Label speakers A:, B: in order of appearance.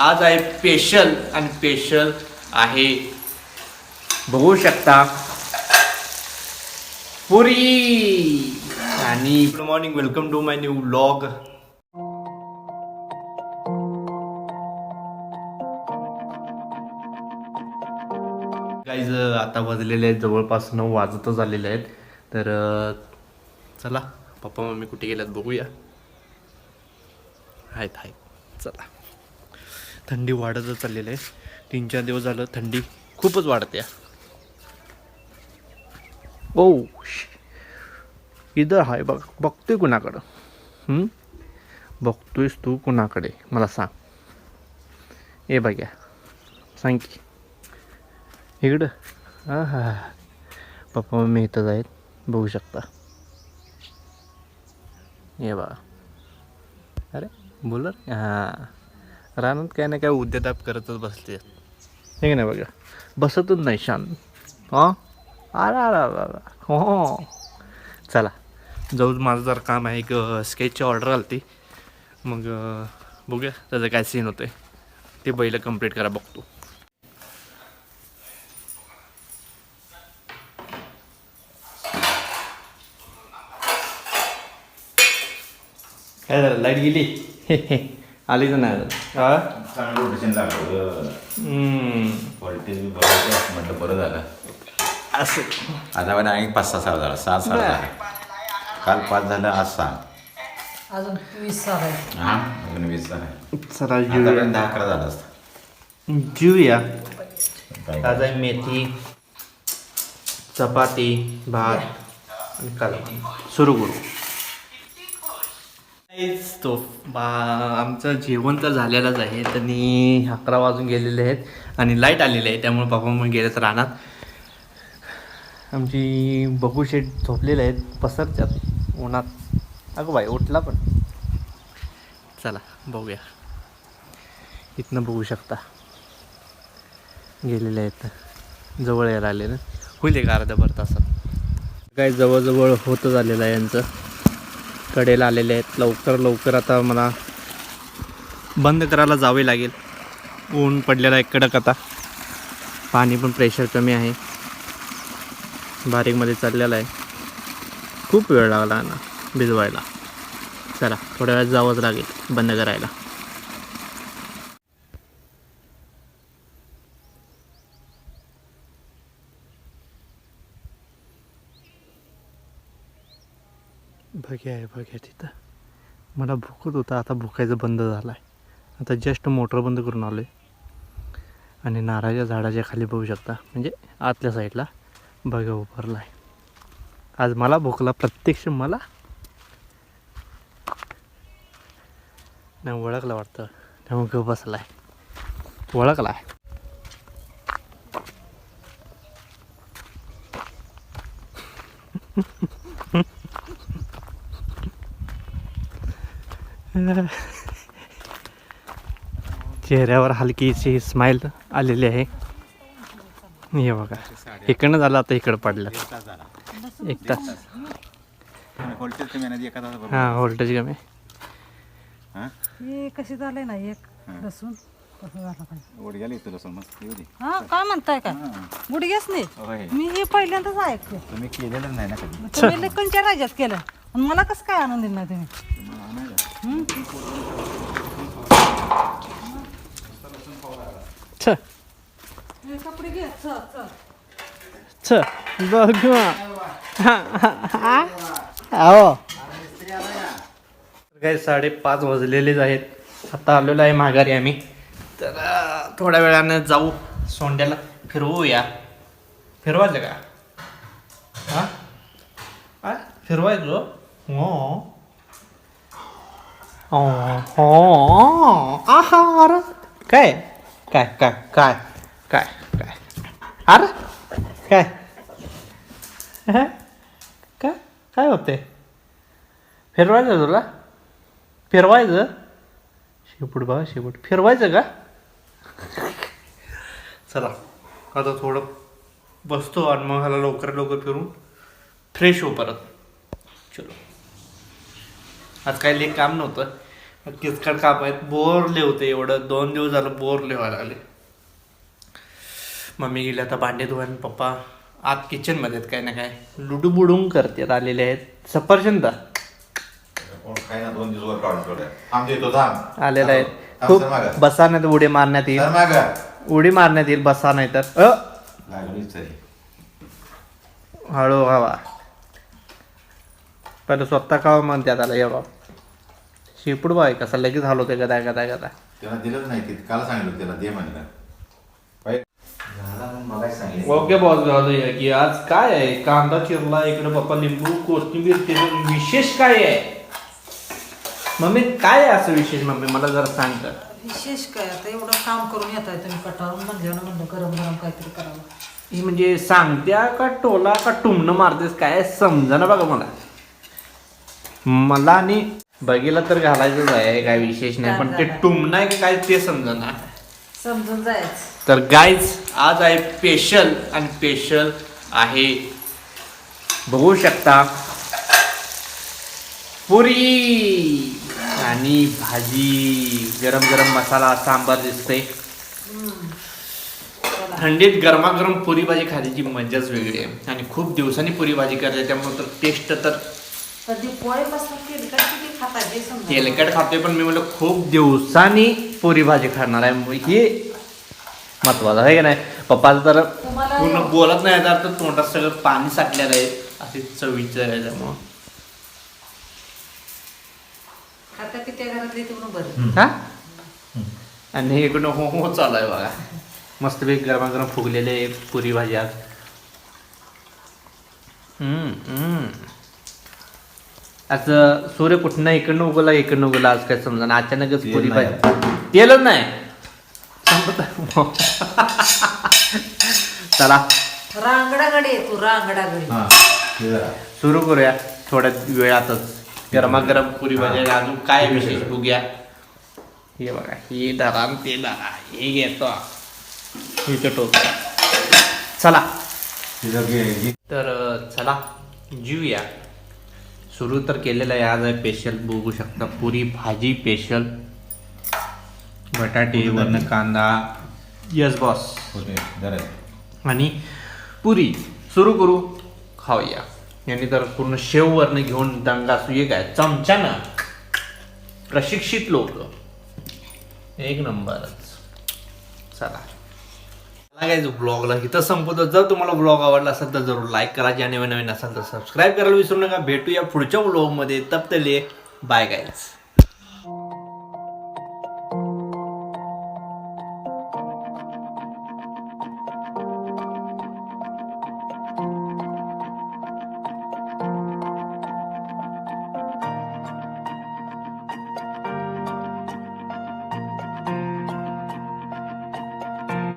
A: आज आहे स्पेशल आणि स्पेशल आहे. बघू शकता. पुरी. आणि good morning welcome to my new blog guys आता वाजलेले आहेत जवळपास नऊ वाजतच आलेले आहेत. तर चला पप्पा मम्मी कुठे गेल्यात बघूया. आहेत आहेत. चला. थंडी वाढतच चाललेली आहे. तीन चार दिवस झालं थंडी खूपच वाढते. Oh, ओ इधर हाय बघ बघतोय कुणाकडं? बघतोयस तू कुणाकडे? मला सांग. ए बघ्या सांग की. इकडं. हां हां पप्पा मम्मी इथंच आहेत. बघू शकता. ये बा अरे बोलर हां. रानात काय ना काय उद्योदाप करतच बसते हे की नाही बघा? बसतच नाही शांत हां? अरा अरा हो चला. जाऊ माझं जर काम आहे एक स्केचची ऑर्डर आली ती मग बघूया त्याचं काय सीन होतं ते बैल कंप्लीट करा बघतो. काय झालं? लाइट गेली? आली तर नाही. हा?
B: चांगलं रोटेशन लागलं
A: हम्म.
B: व्होल्टेज बी बरं म्हटलं बरं झालं.
A: असं.
B: आता पण आणि पाच सहा सहा झाला. सहा सहा
A: बरं.
B: झाला. काल पाच झालं आज सहा.
C: अजून वीस सहा आहे.
B: हा? अजून वीस झाला.
A: चला
B: आतापर्यंत दहा अकरा झाला असता.
A: जीवया.
B: काय
A: आज आहे मेथी चपाती भात आणि कालवण सुरू करू. तो बा- आमचं जेवण तर झालेलंच आहे. त्यांनी अकरा वाजून गेलेले आहेत आणि लाइट आलेली आहे त्यामुळे पप्पा मग गेलेच रानात आमची बघू शेट झोपलेले आहेत पसरच्यात उन्हात. अगं बाई उठला पण. चला बघूया. इथनं बघू शकता. गेलेले आहेत. जवळ यायला आले ना होईल एक अर्ध्या भर तासात. काय जवळजवळ होतच आलेलं आहे यांचं. कडेला आलेले आहेत. लवकर लवकर आता मला बंद करायला जावे लागेल. ऊन पडलेला आहे कडक आता. पाणी पण प्रेशर कमी आहे. बारीकमध्ये चाललेलं आहे. खूप वेळ लागला ना भिजवायला. चला थोड्या वेळात जावंच लागेल बंद करायला. बघ्या आहे बघ्या तिथं. मला भुकत होता आता भुकायचं बंद झालं आहे आता जस्ट मोटर बंद करून आलो आहे आणि नारळाच्या झाडाच्या खाली बघू शकता म्हणजे आतल्या साईडला बघ्या उभारला आहे आज मला भुकला प्रत्यक्ष मला. नाही ओळखला वाटतं. त्यामुळे ग बसला आहे ओळखला आहे चेहऱ्यावर हलकीशी स्माईल आलेली आहे. हे बघा. इकडनं झालं आता इकडं पडलं. एक तास. हां व्होल्टेज कमी.
B: हा?
C: हे कशी झाले ना एक लसूण. हा काय म्हणताय का. गुडघेच नाही. मी हे पहिल्यांदाच ऐकते.
B: तुम्ही केलेलं नाही ना कधी?
C: तुम्ही लेकनच्या राज्यात केलं. मला कसं काय आनंद दिला तुम्ही? कपडे घे
A: छ बघ हो काही साडेपाच वाजलेलेच आहेत. आता आलेलो आहे माघारी आम्ही. तर थोड्या वेळानं जाऊ सोंड्याला. फिरवूया. फिरवायचं का? हा? फिरवायचो फिरवायचं? हो. आहा अरे काय? काय काय काय? काय काय? अरे काय? काय? काय होते फिरवायचं तुला? फिरवायचं? शेपूट बघा शेपूट. फिरवायचं का? चला आता थोडं बसतो आणि मग ह्याला लवकर लवकर फिरून फ्रेश हो परत. चलो. आज काही लेख काम नव्हतं. किचकट काप आहेत बोरले होते एवढं. दोन दिवस झालं बोरले व्हायला लागले. मम्मी गेली आता भांडे धुवायला. पप्पा आत किचनमध्ये आहेत काय ना काय लुडू बुडून करतात आलेले आहेत. सफरचंद. आलेले
B: थांब,
A: खूप. बसा नाही तर उडी मारण्यात येईल. उडी मारण्यात येईल बसा नाही तरी. हळू हवा. पहिले स्वतः खावं म्हणतात आला एवढा शिपूड बाय कसा लगेच हलवते गदा गदा गदा?
B: त्याला दिलंच नाही की काल सांगितलं त्याला दे म्हणलं. झाला सांगितलं.
A: ओके बॉस घालूया की आज काय आहे? कांदा चिरला इकडे पप्पा लिंबू कोथिंबीर विशेष काय आहे? मम्मी काय आहे असं विशेष मम्मी? मला जरा सांग तर.
C: विशेष काय? आता एवढं काम करून येत आहे तुम्ही कटाळून म्हणल्यानं म्हणलं गरम गरम काहीतरी करावं.
A: ही म्हणजे सांगत्या का टोला का टुमणं मारतेस? काय समजा ना बघा मला. मला आणि बगीला तर घालायचंच आहे काय विशेष नाही पण ते टुमणं आहे. का काय ते समजा ना
C: समजून जायचं.
A: तर गाईज आज आहे स्पेशल आणि स्पेशल आहे बघू शकता पुरी आणि भाजी गरम गरम मसाला सांबार दिसते थंडीत गरमागरम पुरी भाजी खाण्याची मजाच वेगळी आहे. आणि खूप दिवसांनी पुरी भाजी करते त्यामुळे तर टेस्ट तर तेलकट खातोय पण मी म्हणलं खूप दिवसांनी पुरी भाजी खाणार आहे. मग हे महत्वाचं आहे की नाही? पप्पाचं तर
C: तुम्हाला
A: पूर्ण बोलत नाही तर तोंडात सगळं पाणी साठलेलं आहे. असे चवीचं आहे त्यामुळं
C: खाता पित्या घरातली तुम्ही बरं
A: हा? आणि इकडनं हो हो चालू आहे बघा. मस्तपैकी गरमागरम फुगलेले पुरी भाजी आज हम्म, हम्म. असं सूर्य कुठनं इकडनं उगवला इकडनं उगवला आज काय समजा अचानकच
B: तेल
A: पुरी
B: नाही.
A: भाजी तेलच नाही. चला.
C: रांगडागडी आहे तू
B: हा जरा.
A: सुरू करूया. थोड्या वेळातच गरमागरम पुरी भाजी अजून काय विशेष बघूया. हे बघा हे धरा आणि ते धरा. हे घेतो. हे चटो. चला.
B: तिथं घे- घे.
A: तर अं, चला. जीवया सुरू तर केलेलं आहे. आज आहे स्पेशल बघू शकता. पुरी भाजी स्पेशल बटाटे वरण कांदा. यस बॉस आणि पुरी. सुरू करू. खाऊया. यांनी तर पूर्ण शेववरनं घेऊन दंगा सुये काय? चमच्यानं प्रशिक्षित लोक. एक नंबरच. चला. काय ब्लॉगला इथं संपवतो. जर तुम्हाला ब्लॉग आवडला असेल तर जरूर लाईक करा. ज्या नवीन नवीन असाल तर सबस्क्राईब करायला विसरू नका. भेटूया पुढच्या ब्लॉगमध्ये तप्तले बाय गाईज